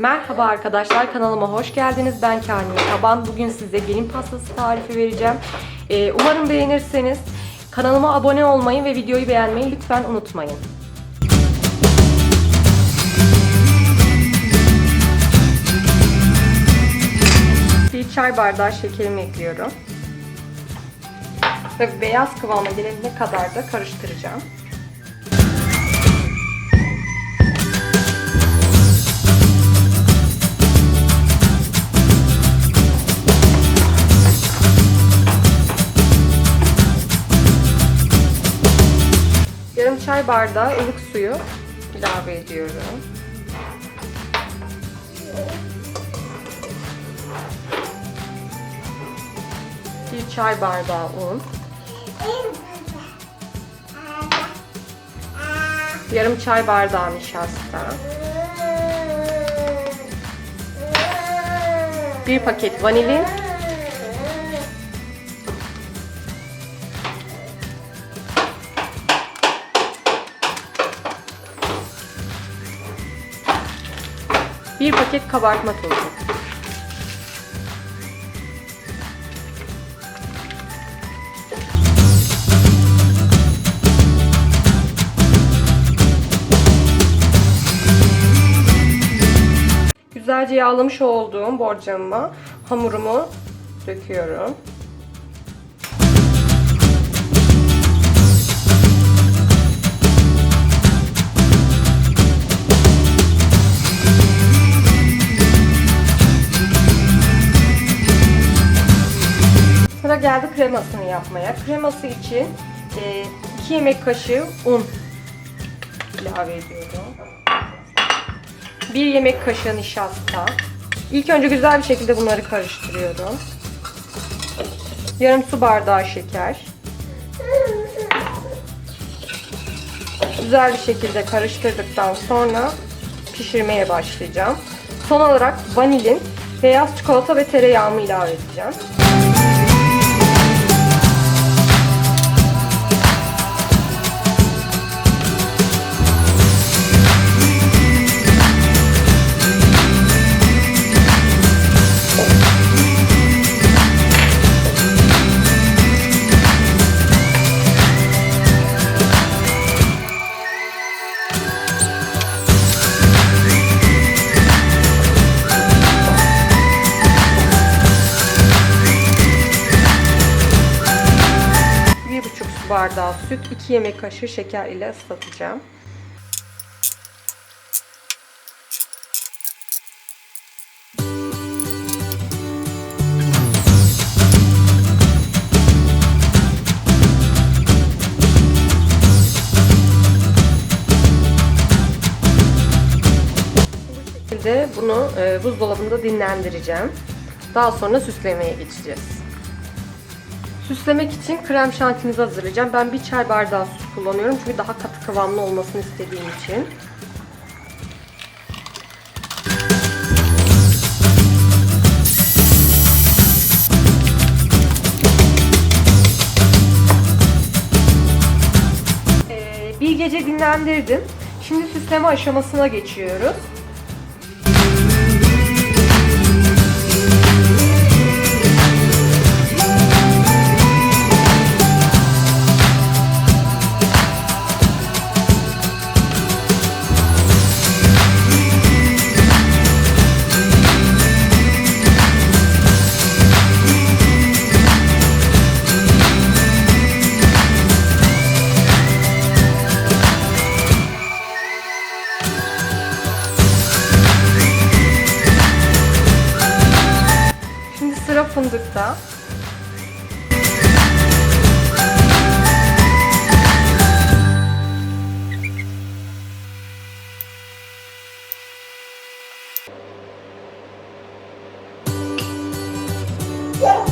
Merhaba arkadaşlar kanalıma hoş geldiniz. Ben Kaniye Taban. Bugün size gelin pastası tarifi vereceğim. Ee, umarım beğenirseniz kanalıma abone olmayı ve videoyu beğenmeyi lütfen unutmayın. Bir çay bardağı şekerimi ekliyorum. Ve beyaz kıvama gelene kadar da karıştıracağım. Çay bardağı ılık suyu ilave ediyorum. Bir çay bardağı un. Yarım çay bardağı nişasta. Bir paket vanilin. Bir paket kabartma tozu. Güzelce yağlamış olduğum borcamıma hamurumu döküyorum. Geldi kremasını yapmaya. Kreması için 2 yemek kaşığı un ilave ediyorum. 1 yemek kaşığı nişasta. İlk önce güzel bir şekilde bunları karıştırıyorum. Yarım su bardağı şeker. Güzel bir şekilde karıştırdıktan sonra pişirmeye başlayacağım. Son olarak vanilin, beyaz çikolata ve tereyağımı ilave edeceğim. Bardağı süt, 2 yemek kaşığı şeker ile ıslatacağım. Şekilde bunu e, buzdolabında dinlendireceğim. Daha sonra süslemeye geçeceğiz. Süslemek için krem şantimizi hazırlayacağım. Ben bir çay bardağı süt kullanıyorum çünkü daha katı kıvamlı olmasını istediğim için. Ee, bir gece dinlendirdim. Şimdi süsleme aşamasına geçiyoruz. 수렵 퐁듀사 Yeah.